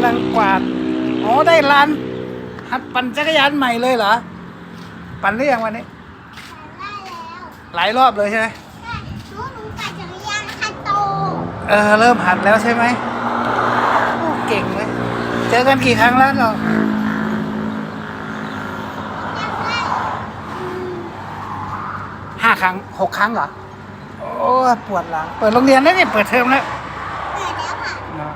ำลังกวาด อ๋อ ได้ลาน หัดปั่นจักรยานใหม่เลยเหรอ ปั่นหรือยังวันนี้ได้แล้วหลายรอบเลยใช่ไหมใช่หนูหนูปั่นจักรยานคันโตเออ เริ่มหัดแล้วใช่ไหมโอ้เก่งเลย เจอกันกี่ครั้งแล้วเรายังได้อืมห้าครั้งหกครั้งเหรอ โอ้ ปวดหลัง เปิดโรงเรียนแล้วนี่เปิดเทอมแล้ว เปิดแล้วค่ะ อ๋อ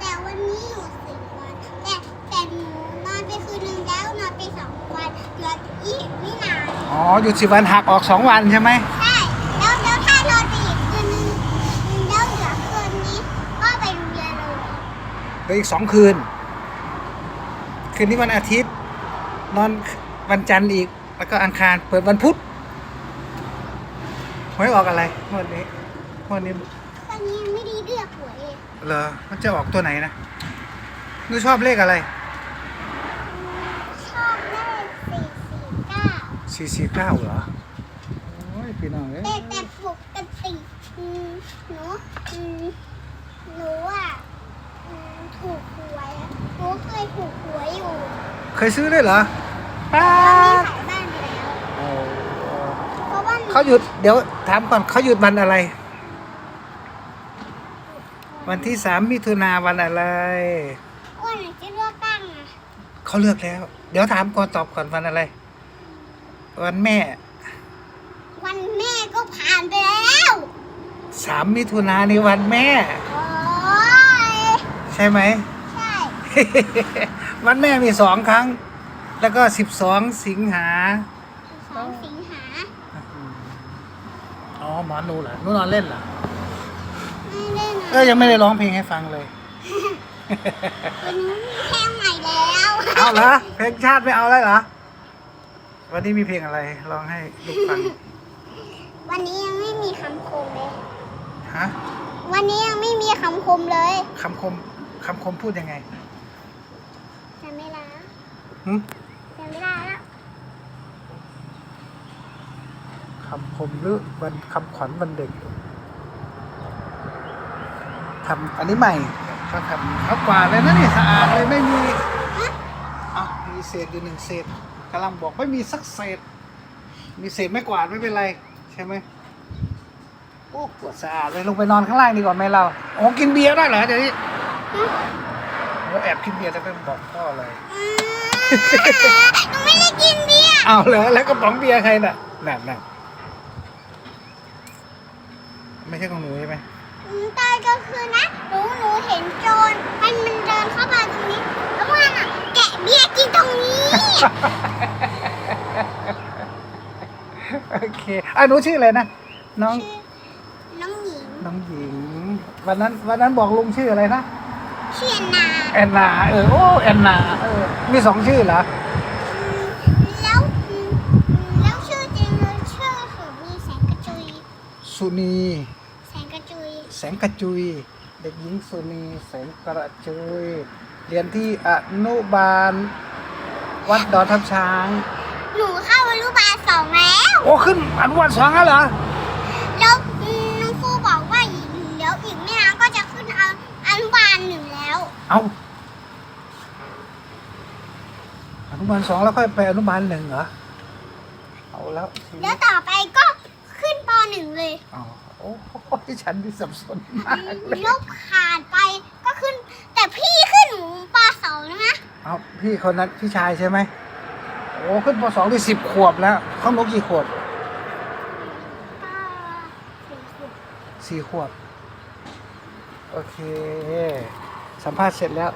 แต่วันนี้หนูสิบวันแต่แต่หนูนอนไปคืนนึงแล้วนอนไปสองวันเหลืออีกไม่นาน อ๋อหยุดสิบวันหักออกสองวันใช่ไหมใช่แล้วแล้วถ้านอนไปอีกคืนนึงแล้วเหลือคืนนี้ก็ไปโรงเรียนเลยเหลืออีกสองคืน คืนนี้วันอาทิตย์ นอนวันจันทร์อีก แล้วก็อังคารเปิดวันพุธหวยออกอะไรงวดนี้งวดนี้ตอนนี้ไม่ได้เลือกหวยเลยเหรอมันจะออกตัวไหนนะหนูชอบเลขอะไร ชอบเลข สี่สี่เก้าสี่สี่เก้าเหรอ โอ้ยพี่น้องเอ้ยแต่แต่ปกติอืมหนูอืมหนูอะอืมถูกหวยอะหนูเคยถูกหวยอยู่เคยซื้อด้วยเหรอป้าตอนนี้ดขายบ้านไปแล้วโอ้เพราะว่าหนูเขาหยุดเดี๋ยวถามก่อนเขาหยุดวันอะไร วันที่สามมิถุนาวันอะไร อ้วนจะเลือกตั้งอะเขาเลือกแล้ว เดี๋ยวถามก่อนตอบก่อนวันอะไร วันแม่ วันแม่ก็ผ่านไปแล้วสามมิถุนาในวันแม่ โอ้ยใช่ไหม ใช่ วันแม่มีสองครั้ง แล้วก็สิบสองสิงหาสองสิงหา อ๋อหมอหนูเหรอหนูนอนเล่นเหรอไม่ได้นะเออยังไม่ได้ร้องเพลงให้ฟังเลย วันนี้มีเพลงใหม่แล้ว เอาเหรอเพลงชาติไม่เอาแล้วเหรอ วันนี้มีเพลงอะไรร้องให้ลูกฟัง วันนี้ยังไม่มีคำคมเลย ฮะวันนี้ยังไม่มีคำคมเลยคำคมคำคมพูดยังไงจำไม่ได้แล้วหึจำไม่ได้แล้วคำคมหรือวันคำขวัญวันเด็กทำอันนี้ใหม่เขาทำเขากวาดเลยนะนี่สะอาดเลยไม่มีเอ้ามีเศษอยู่หนึ่งเศษ กำลังบอกไม่มีสักเศษ มีเศษไม่กวาดไม่เป็นไร ใช่ไหมโอ้กวาดสะอาดเลยลงไปนอนข้างล่างดีกว่าไหมเราโอ้กินเบียร์ได้เหรอเดี๋ยวนี้โอ้แอบกินเบียร์จะไปบอกพ่อเลยอืมหนูไม่ได้กินเบียร์เอาเหรอแล้วกระป๋องเบียร์ใครน่ะนั่นน่ะไม่ใช่ของหนูใช่ไหมอืมตอนกลางคืนนะหนูหนูเห็นโจรมันมันเดินเข้ามาตรงนี้แล้วมันอะแกะเบียร์กินตรงนี้ โอ เคอะหนูชื่ออะไรนะน้องน้องหญิง น้องหญิง วันนั้นวันนั้นบอกลุงชื่ออะไรนะเชียนนา แอนนาเออโอ้แอนนาเออมีสองชื่อเหรออืมแล้วอืมแล้วชื่อจริงเลยชื่อคือมีแสงกระจุย สุนีแสงกระจุย แสงกระจุย เด็กหญิงสุนีแสงกระจุย เรียนที่อนุบาล วัดดอนทับช้าง หนูเข้าอนุบาลส องแล้วโอ้ขึ้นอนุบาลสองแล้วเหรอแล้วอืมน้องครูบอกว่าอีกเดี๋ยวอีกไม่นานก็จะขึ้นเอาอนุบาลหนึ่งแล้วเอาอนุบาลสองแล้วค่อยไปอนุบาลหนึ่งเหรอเอาแล้วทีแล้นี้วต่อไปก็ขึ้นปหนึ่งเลยอ๋อโอ้โหที่ฉันนี่สับสนมากเลยลบผ่านไปก็ขึ้น แต่พี่ขึ้นหนูปสองแล้วนะ เอาพี่คนนั้นพี่ชายใช่ไหม โอ้ขึ้นปสองที่สิบขวบแล้ว เขาหนูกี่ขวบก็สี่สิบสี่ขวบ โอเค สัมภาษณ์เสร็จแล้ว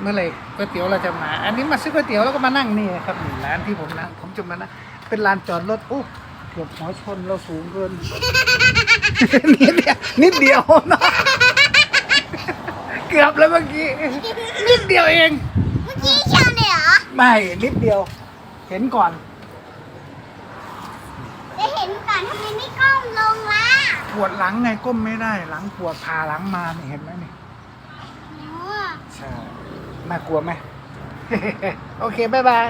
เมื่อไหร่ก๋วยเตี๋ยวเราจะมา อันนี้มาซื้อก๋วยเตี๋ยวแล้วก็มานั่งนี่ครับนี่ร้านที่ผมนั่งผมจะมานั่งเป็นลานจอดรถโอ้เกือบหัวชนเราสูงเกิน นิดเดียวนิดเดียวเนอะเกือบแล้วเมื่อกี้ นิดเดียวเอง เมื่อกี้เชียวเลยเหรอ ไม่ นิดเดียว เห็นก่อน จะเห็นก่อนทำไมไม่ก้มลงล่ะปวดหลังไงก้มไม่ได้หลังปวดพาหลังมานี่เห็นไหมนี่หนู ใช่ น่ากลัวไหม โอเค บ๊ายบาย